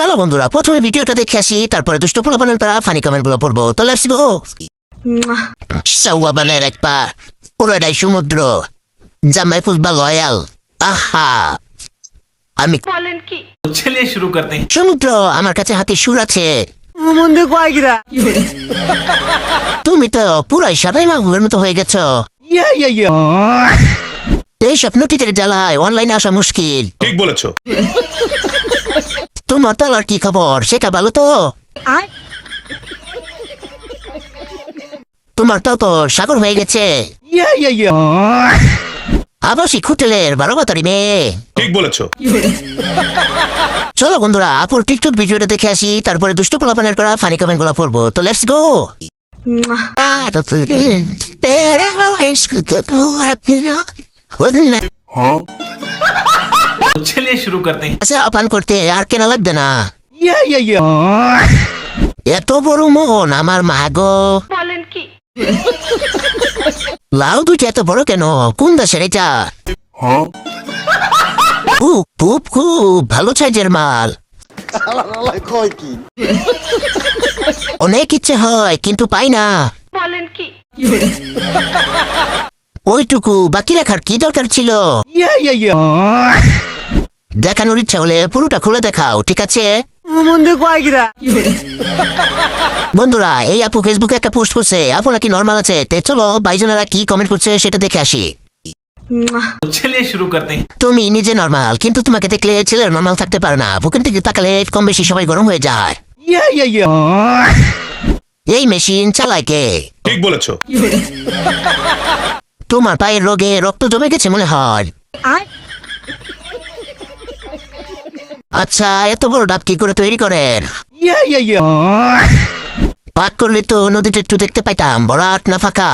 চলো বন্ধুরা প্রথমে ভিডিওটা দেখে আসি তারপরে দুষ্ট পোলাপানের পারা ফানি কমেন্টগুলো পড়ব। তাহলে আসব সাউয়াবানের এক পা পুরোটাই সমুদ্র। জামাই ফুসবা লয়াল আহা! আমি শুরু করতে সমুদ্র আমার কাছে হাতে সুর আছে। তুমি তো পুরাই সাদাই মাগুরের মতো হয়ে গেছো। এই স্বপ্ন ইয়া। জ্বালায় অনলাইনে আসা মুশকিল। ঠিক বলেছ। তোমার তালার কি খবর সেটা ভালো তো তোমার তো তো সাগর হয়ে গেছে আবাসিক হোটেলের বারো বাতারি মেয়ে ঠিক বলেছ চলো বন্ধুরা আপুর টিকটক ভিডিওটা দেখে আসি তারপরে দুষ্ট পোলাপানের করা ফানি কমেন্টগুলো পড়ব তো লেটস গো चलिए शुरू करते हैं পান করতে আর কেনা লাগবে না এত বড় মন আমার মা গো লাউ দুটো এত বড় কেন কোন দেশের এটা খুব খুব খুব ভালো সাইজের মাল অনেক ইচ্ছে হয় কিন্তু পাই না ওইটুকু বাকি রাখার কি দরকার ছিল দেখানোর ইচ্ছা হলে পুরোটা খুলে দেখাও ঠিক আছে? বন্ধুরা এই আপু ফেসবুকে একটা পোস্ট করছে। আপু নাকি নর্মাল আছে? তে চলো বাইজনেরা কি কমেন্ট করছে সেটা দেখে আসি। তুমি নিজে নর্মাল কিন্তু তোমাকে দেখলে ছেলের নর্মাল থাকতে পারে না। বুকের দিকে তাকালে কম বেশি সবাই গরম হয়ে যায়। এই মেশিন চালায় কে? ঠিক বলেছ। তোমার পায়ের রোগে রক্ত জমে গেছে মনে হয়। আচ্ছা এত বড় ডাব কি করে তৈরি করেন? পাক করলে তো নদীটা একটু দেখতে পাইতাম বড় আট না ফাঁকা।